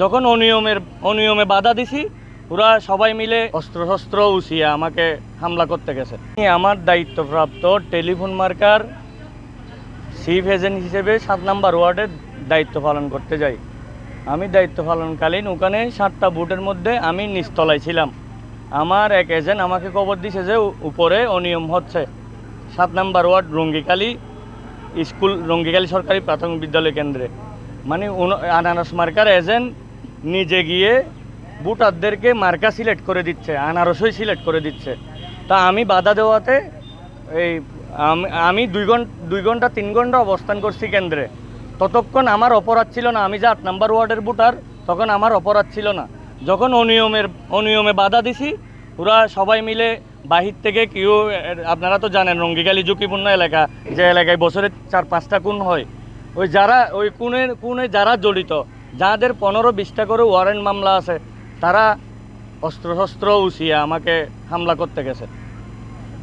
যখন অনিয়মের, অনিয়মে বাধা দিছি, ওরা সবাই মিলে অস্ত্র শস্ত্র উছিয়ে আমাকে হামলা করতে গেছে। আমি আমার দায়িত্বপ্রাপ্ত টেলিফোন মার্কার চিফ এজেন্ট হিসেবে সাত নাম্বার ওয়ার্ডের দায়িত্ব পালন করতে যাই। আমি দায়িত্ব পালনকালীন ওখানে সাতটা বুটের মধ্যে আমি নিচতলায় ছিলাম। আমার এক এজেন্ট আমাকে খবর দিছে যে উপরে অনিয়ম হচ্ছে। সাত number ward Rangikali school, Rangikali সরকারি প্রাথমিক বিদ্যালয় কেন্দ্রে। মানে আনারস মার্কার এজেন্ট নিজে গিয়ে ভোটারদেরকে মার্কা সিলেক্ট করে দিচ্ছে, আনারসই সিলেক্ট করে দিচ্ছে। তা আমি বাধা দেওয়াতে এই আমি দুই ঘণ্টা দুই ঘণ্টা, তিন ঘণ্টা অবস্থান করছি কেন্দ্রে। ততক্ষণ আমার অপরাধ ছিল না, আমি যে আট নাম্বার ওয়ার্ডের ভোটার, তখন আমার অপরাধ ছিল না। যখন অনিয়মের, অনিয়মে বাধা দিছি ওরা সবাই মিলে বাহির থেকে কেউ, আপনারা তো জানেন রঙ্গিকালী ঝুঁকিপূর্ণ এলাকা, যে এলাকায় বছরে চার পাঁচটা খুন হয়। ওই যারা, ওই খুনের, খুনে যারা জড়িত যাদের পনেরো বিশটা করে ওয়ারেন্ট মামলা আছে, তারা অস্ত্রশস্ত্র উছিয়ে আমাকে হামলা করতে গেছে।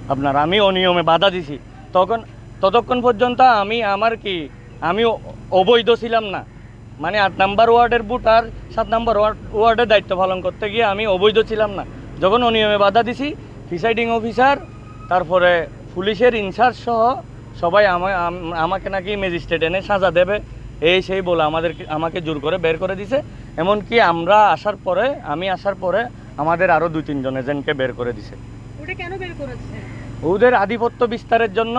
আপনার, আমি অনিয়মে বাধা দিছি। তখন, ততক্ষণ পর্যন্ত আমি, আমার কি, আমি অবৈধ ছিলাম না। মানে আট নাম্বার ওয়ার্ডের বুট আর সাত নাম্বার ওয়ার্ড, ওয়ার্ডের দায়িত্ব পালন করতে গিয়ে আমি অবৈধ ছিলাম না। যখন অনিয়মে বাধা দিছি প্রিসাইডিং অফিসার তারপরে পুলিশের ইনচার্জ সহ সবাই আমা- আমাকে নাকি ম্যাজিস্ট্রেট এনে সাজা দেবে। এই সেই বলে আমাদের আমাকে জোর করে বের করে দিছে। এমনকি আমরা আসার পরে আমি আসার পরে আমাদের আরও দুই তিনজন এজেন্টকে বের করে দিছে। ওটা কেন বের করেছে? ওদের আধিপত্য বিস্তারের জন্য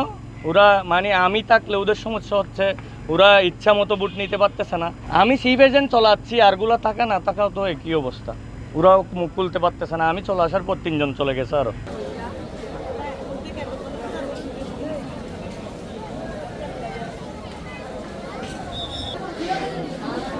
ওরা মানে আমি থাকলে ওদের সমস্যা হচ্ছে ওরা ইচ্ছা মতো বুট নিতে পারতেছে না। আমি সিভ এজেন্ট চলাচ্ছি আরগুলো থাকা না থাকাও তো একই অবস্থা। ওরাও মুখ খুলতে পারতেছে না। আমি চলে আসার পর তিনজন চলে গেছে আরও।